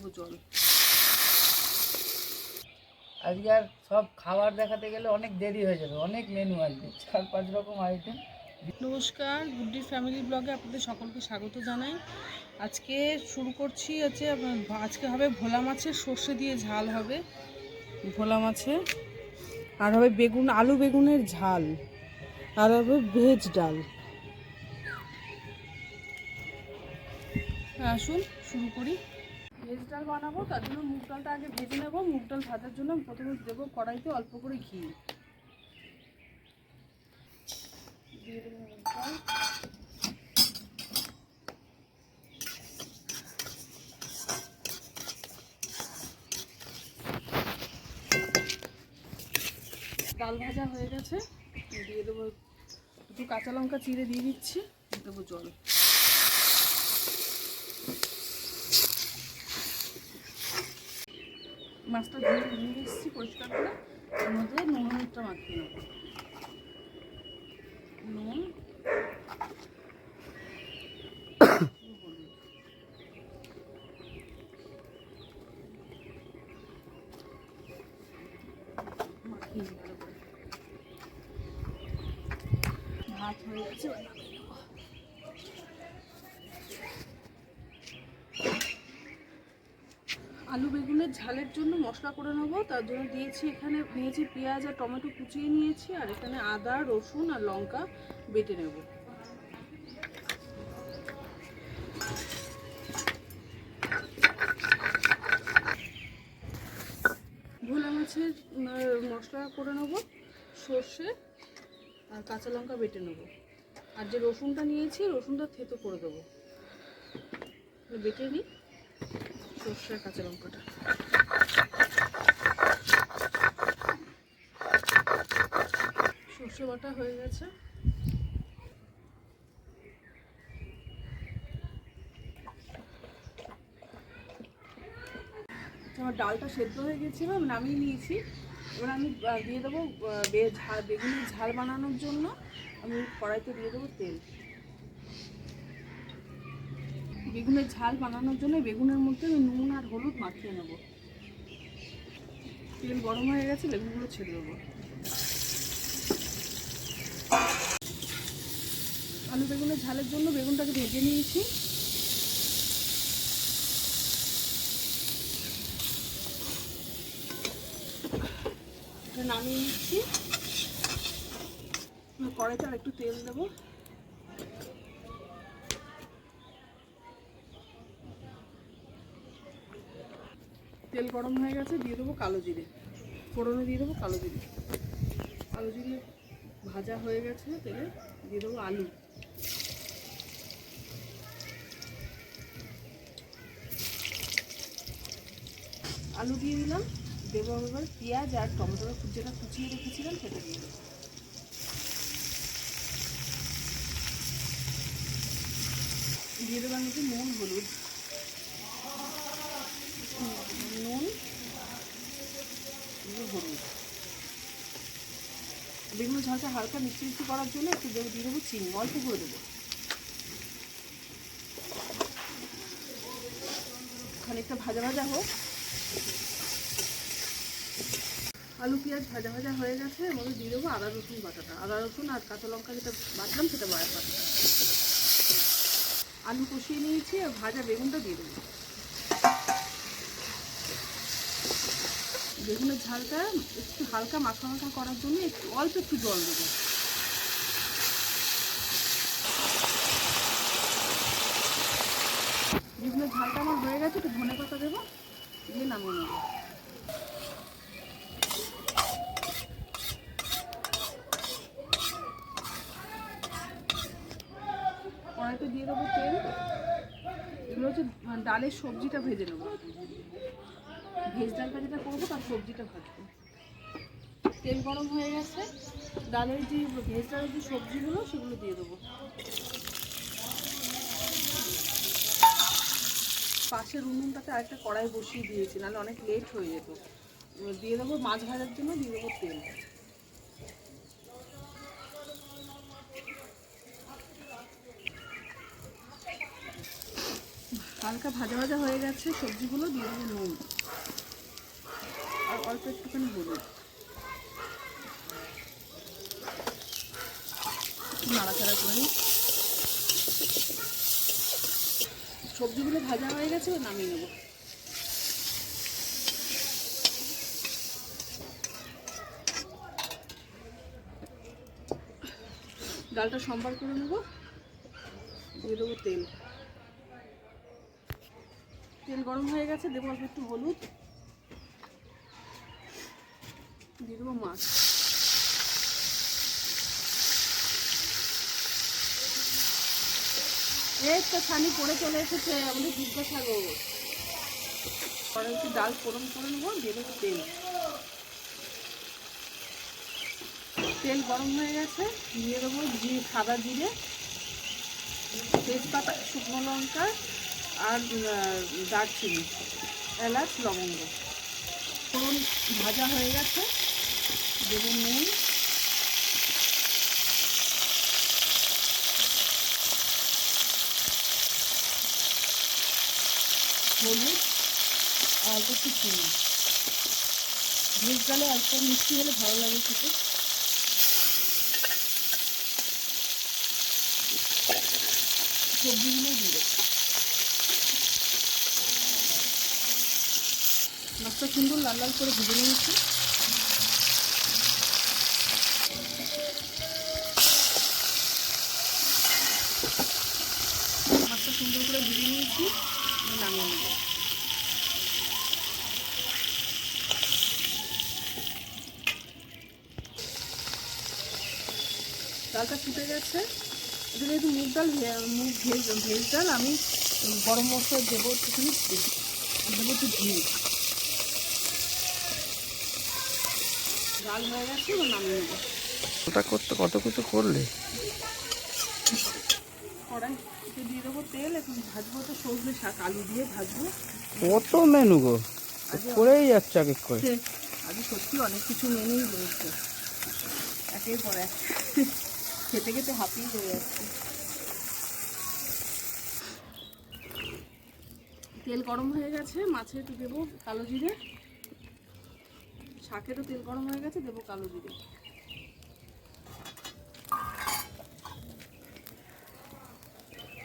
দেবো জল। আজকে আর সব খাবার দেখাতে গেলে অনেক দেরি হয়ে যাবে অনেক মেনু আসবে চার পাঁচ রকম আইটেম নমস্কার গুড্ডি ফ্যামিলি ব্লগে আপনাদের সকলকে স্বাগত জানাই। আজকে শুরু করছি হচ্ছে আজকে হবে ভোলা মাছের সর্ষে দিয়ে ঝাল হবে। ভোলা মাছের আর হবে বেগুন আলু বেগুনের ঝাল আর হবে ভেজ ডাল। আসুন শুরু করি। ভেজ ডাল বানাবো, তার জন্য মুগ ডালটা আগে ভেজে নেব। মুগ ডাল ভাজার জন্য প্রথমে দেবো কড়াইতে অল্প করে ঘি। দিয়ে ডাল ভাজা হয়ে গেছে। দিয়ে দেবো একটু কাঁচা লঙ্কা চিড়ে দিয়ে দিচ্ছি, দিয়ে দেবো জল। মাছটা ধুয়ে নিয়ে এসেছি পরিষ্কার করে এর মধ্যে নুন হলুদটা মাখিয়ে নেব নুন, মাখিয়ে। ভাত হয়ে গেছে এবার নামিয়ে নেব। আলু বেগুনের ঝালের জন্য মশলা করে নেব। তার জন্য দিয়েছি এখানে, নিয়েছি পেঁয়াজ আর টমেটো কুচিয়ে নিয়েছি, আর এখানে আদা, রসুন আর লঙ্কা বেটে নেব। ভোলা মাছের মশলা করে নেব, সর্ষে আর কাঁচা লঙ্কা বেটে নেব। আর যে রসুনটা নিয়েছি, রসুনটা থেতো করে দেবো। বেটে নিই। সর্ষে, কাঁচা লঙ্কাটা। সর্ষে বাটা হয়ে গেছে। আমার ডালটা সেদ্ধ হয়ে গেছিল নামিয়ে নিয়েছি। এবার আমি দিয়ে দেবো বেগুনের ঝাল বানানোর জন্য আমি কড়াইতে দিয়ে দেবো তেল। বেগুনের ঝাল বানানোর জন্য বেগুনের মধ্যে আমি নুন আর হলুদ মাখিয়ে নেব। তেল গরম হয়ে গেছে, বেগুনগুলো ছেড়ে দেবো। আলু বেগুনের ঝালের জন্য বেগুনটাকে ভেজে নিয়েছি। নামিয়ে নিচ্ছি। কড়াইতে আর একটু তেল দেবো। তেল গরম হয়ে গেছে, দিয়ে দেবো কালো জিরে। ফোড়নে দিয়ে দেবো কালো জিরে। কালো জিরে ভাজা হয়ে গেছে তেলে, দিয়ে দেবো আলু। আলু দিয়ে দিলাম দেবো এবার পেঁয়াজ আর টমেটোর যেটা কুচিয়ে রেখেছিলাম সেটা দিয়ে দেবো। দিয়ে দেবো আমি নুন, হলুদ নুন দিয়ে হলুদ বেগুন ঝালটা হালকা মিষ্টি মিষ্টি করার জন্য একটু দিয়ে দেবো, চিনি, অল্প করে দেবো। খানিকটা ভাজা ভাজা হোক। আলু, পেঁয়াজ ভাজা ভাজা হয়ে গেছে, এর দিয়ে দেবো আদা, রসুন বাটাটা। আদা, রসুন আর কাঁচা লঙ্কা যেটা বাটলাম সেটা বাটাটা। আলু কষিয়ে নিয়েছি, আর ভাজা বেগুনটা দিয়ে দেবো। বেগুনের ঝালটা একটু হালকা মাখা মাখা করার জন্য একটু অল্প একটু জল দেবো। বেগুনের ঝালটা আমার হয়ে গেছে, একটু ধনে পাতা দেবো, দিয়ে নামিয়ে নেব। কড়াইতে দিয়ে দেবো তেল, এগুলো হচ্ছে ডালের সবজিটা ভেজে নেব। ভেজ ডালটা যেটা করব, তার সবজিটা ভাজবো। তেল গরম হয়ে গেছে, ডালের যে ভেজ ডালের যে সবজিগুলো, সেগুলো দিয়ে দেবো। পাশের উনুনটাতে আরেকটা কড়াই বসিয়ে দিয়েছি, নাহলে অনেক লেট হয়ে যেত। দিয়ে দেবো মাছ ভাজার জন্য, দিয়ে দেবো তেল। হালকা ভাজা ভাজা হয়ে গেছে, সবজিগুলো দিয়ে দেবো নুন। অল্প একটুখানি হলুদ। নাড়াচাড়া করে। সবজিগুলো ভাজা হয়ে গেছে নামিয়ে নেব। ডালটা সম্বার করে নেব। দিয়ে দেবো তেল। তেল গরম হয়ে গেছে, দেবো অল্প একটু হলুদ। দিয়ে মাছ। এই তো ছানি পড়ে চলে এসেছে, আমাদের দুর্গাসাগর পরে একটু ডাল ফোড়ন করে নেব দিয়ে তেল। তেল গরম হয়ে গেছে, দিয়ে দেবো জি- সাদা জিরে, তেজপাতা, শুকনো লঙ্কা, আর দারচিনি, এলাচ, লবঙ্গ। ফোড়ন ভাজা হয়ে গেছে। দেবো নুন। হলুদ অল্প একটু চিনি। ভেজ অল্প মিষ্টি হলে ভালো লাগে খেতে। সবজিগুলো দিয়ে মাছটা সুন্দর লাল লাল করে ভেজে নিয়েছি। নিয়েছি নামিয়ে নেব। ডালটা ফুটে গেছে। এটা যেহেতু মুগ ডাল মুগ ভেজ ভেজ ডাল, আমি গরম মশলা দেবো একটুখানি। দেবো একটু ঘি। ডাল হয়ে গেছে নামিয়ে নেব। ওটা করতে কত কিছু করলে? কড়াইতে দিয়ে দেবো তেল এখন ভাজবো তো সজনে শাক আলু দিয়ে ভাজবো। কত মেনু গো? করেই যাচ্ছে এক এক করে। আজ সত্যি অনেক কিছু মেনুই রয়েছে একের পর এক। খেতে খেতে হাঁপিয়ে হয়ে যাচ্ছে। তেল গরম হয়ে গেছে মাছে একটু দেবো কালো জিরে। শাকেরও তেল গরম হয়ে গেছে দেবো কালো জিরে।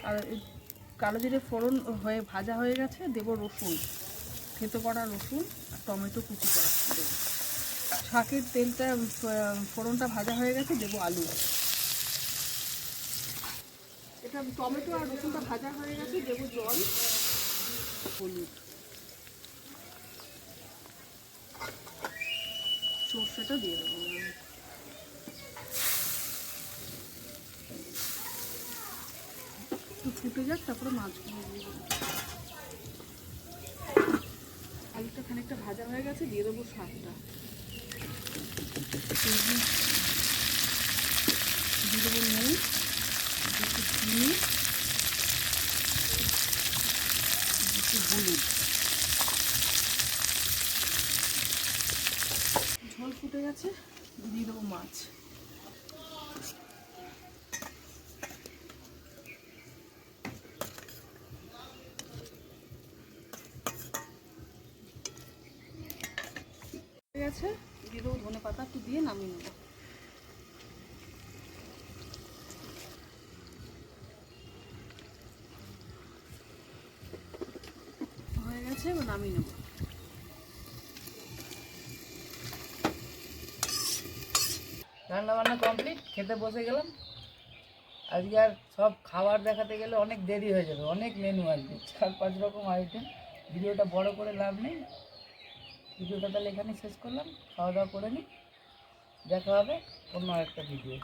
আর কালো জিরে ফোড়ন হয়ে ভাজা হয়ে গেছে, দেবো রসুন, থেতো করা রসুন আর টমেটো কুচি করা দেবো। শাকের তেলটা ফোড়নটা ভাজা হয়ে গেছে, দেবো আলু। এটা টমেটো আর রসুনটা ভাজা হয়ে গেছে, দেবো জল, হলুদ। সর্ষেটা দিয়ে দেবো। একটু ফুটে যাক, তারপরে মাছগুলো দিয়ে দেবো। আলুটা খানিকটা ভাজা হয়ে গেছে, দিয়ে দেবো শাকটা। দিয়ে দেবো নুন, একটু চিনি, একটু হলুদ। ঝোল ফুটে গেছে, দিয়ে দেবো মাছ। গেছে, দিয়ে দেবো ধনে পাতা একটু দিয়ে নামিয়ে নেব। হয়ে গেছে, এবার নামিয়ে নেব। রান্না বান্না কমপ্লিট খেতে বসে গেলাম। আজকে আর সব খাবার দেখাতে গেলে অনেক দেরি হয়ে যাবে, অনেক মেনু আসবে। চার পাঁচ রকম আইটেম ভিডিওটা বড় করে লাভ নেই। ভিডিওটা তাহলে এখানে শেষ করলাম। খাওয়া দাওয়া করে নিই। দেখা হবে অন্য একটা ভিডিও